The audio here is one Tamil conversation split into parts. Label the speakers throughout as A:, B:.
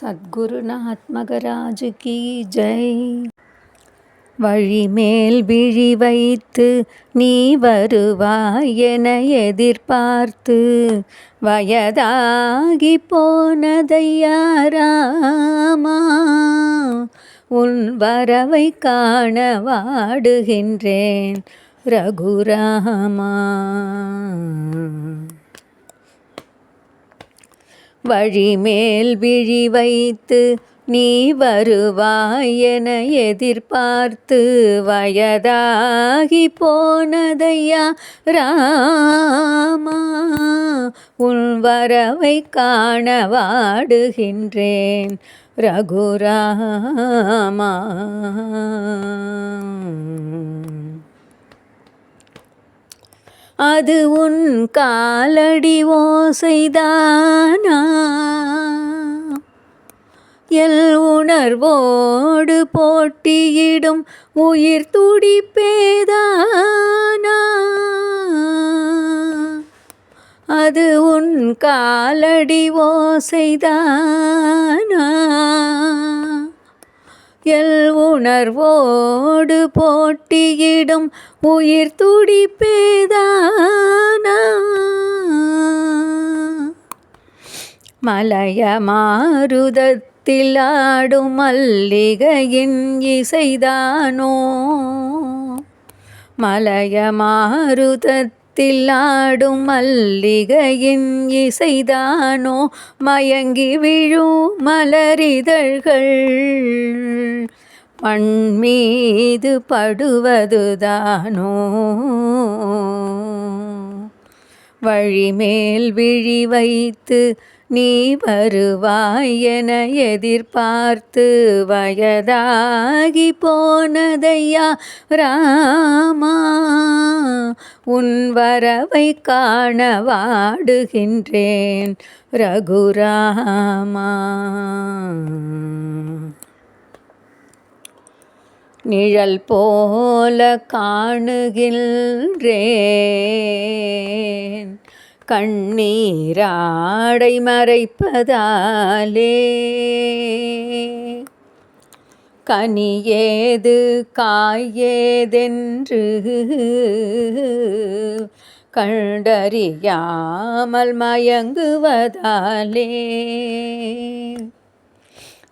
A: சத்குருநாத்மகராஜு கீ. ஜெய். வழிமேல் விழி வைத்து நீ வருவாய் என எதிர்பார்த்து வயதாகி போனதையாராமா? உன் வரவை காண வாடுகின்றேன் ரகுராமா. வழிமேல் விழி வைத்து நீ வருவாய் என எதிர்பார்த்து வயதாகி போனதையா ராமா? உன் வரவை காண வாடுகின்றேன் ரகுராமா. அது உன் காலடி ஓசைதானா? எல் உணர்வோடு போட்டியிடும் உயிர் துடிப்பேதானா? அது உன் காலடி ஓசைதானா? உணர்வோடு போட்டியிடும் உயிர் துடிப்பேதானா? மலைய மாருதத்தில் ஆடும் மல்லிகையின் இசைதானோ? மலைய மாருதத்தில் ஆடும் மல்லிகையின் இசைதானோ? மயங்கி விழும் மலரிதழ்கள் மண் மீது படுவதுதானோ? வழிமேல் விழி வைத்து நீ வருவாய் என எதிர்பார்த்து வயதாகி போனதையா ராமா? உன் வரவை காண வாடுகின்றேன் ரகுராமா. நிழல் போல காணுகின்றேன். கண்ணீராடை மறைப்பதாலே. கனியேது காயேதென்று கண்டறியாமல் மயங்குவதாலே.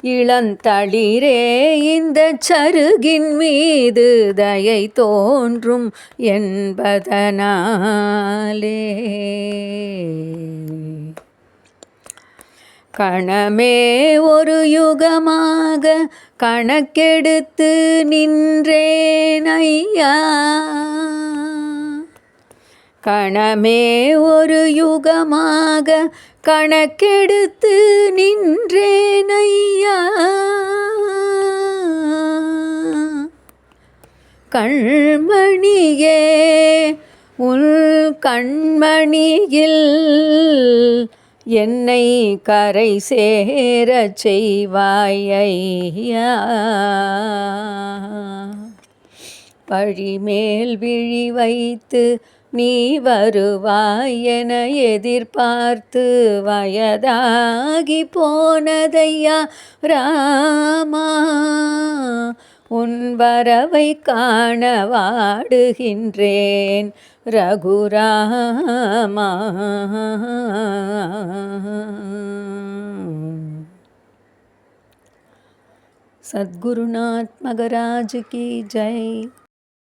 A: இளந்தளிரே இந்த சருகின் மீது தயை தோன்றும் என்பதனாலே. கணமே ஒரு யுகமாக கணக்கெடுத்து நின்றேன் ஐயா. கணமே ஒரு யுகமாக கணக்கெடுத்து நின்றேன் ஐயா கண்மணியே உள் கண்மணியில் என்னை கரை சேர செய்வாய் ஐயா வழிமேல் விழி வைத்து நீ வருவாய் என எதிர்பார்த்து வயதாகி போனதையா ராமா? உன் வரவை காண வாடுகின்றேன் ரகுராமா. சத்குருநாத் மகராஜ் கி ஜெய்